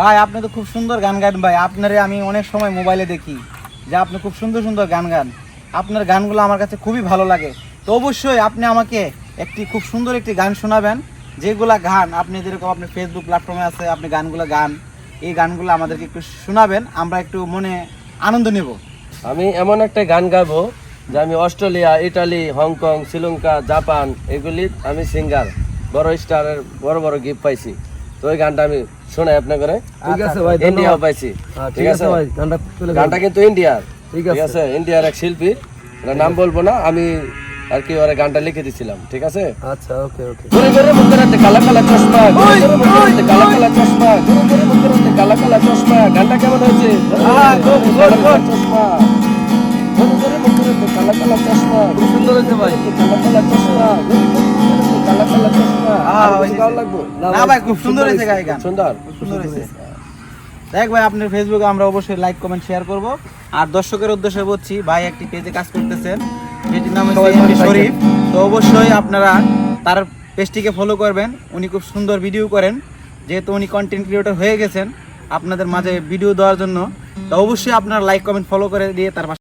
ভাই, আপনি তো খুব সুন্দর গান গান ভাই। আপনারে আমি অনেক সময় মোবাইলে দেখি যে আপনি খুব সুন্দর সুন্দর গান গান। আপনার গানগুলো আমার কাছে খুবই ভালো লাগে। তো অবশ্যই আপনি আমাকে একটি খুব সুন্দর একটি গান শোনাবেন। যেগুলা গান আপনি যেরকম আপনি ফেসবুক প্ল্যাটফর্মে আছে, আপনি গানগুলো গান, এই গানগুলো আমাদেরকে একটু শোনাবেন। আমরা একটু মনে আনন্দ নেব। আমি এমন একটা গান গাবো যে আমি Australia, Italy, Hong Kong, Sri Lanka, Japan, এগুলি আমি সিঙ্গার বড় স্টারের বড় বড় গিফট পাইছি। তো ওই গানটা আমি শোনাই আপনাকে। ঠিক আছে ভাই ধন্যবাদ। পাইছি। হ্যাঁ, ঠিক আছে ভাই গানটা গানটা কিন্তু ইন্ডিয়ার ঠিক আছে। ইন্ডিয়ার এক শিল্পী। নাম বলব না আমি আর কি ওরা গানটা লিখে দিছিলাম ঠিক আছে? আচ্ছা ওকে ওকে। ঘুরে ঘুরে মুখে রাতে কালা কালা চশমা ঘুরে ঘুরে মুখে রাতে কালা কালা চশমা ঘুরে ঘুরে মুখে রাতে কালা কালা চশমা। গানটা কেমন হয়েছে? আহা, খুব। চশমা। ঘুরে ঘুরে মুখে রাতে কালা কালা চশমা। খুব সুন্দর হয়েছে ভাই। কালা কালা চশমা। না ভাই খুব সুন্দর হয়েছে গান সুন্দর। সুন্দর হয়েছে। দেখ ভাই আপনার ফেসবুকে আমরা অবশ্যই লাইক কমেন্ট শেয়ার করব। আর দর্শকের উদ্দেশ্যে বলছি ভাই একটি পেজে কাজ করতেছেন। যেটির নাম হচ্ছে শরীফ। তো অবশ্যই আপনারা তার পেজটিকে ফলো করবেন। উনি খুব সুন্দর ভিডিও করেন। যেহেতু উনি কন্টেন্ট ক্রিয়েটর হয়ে গেছেন আপনাদের মাঝে ভিডিও দেওয়ার জন্য। তো অবশ্যই আপনারা লাইক কমেন্ট ফলো করে দিয়ে তার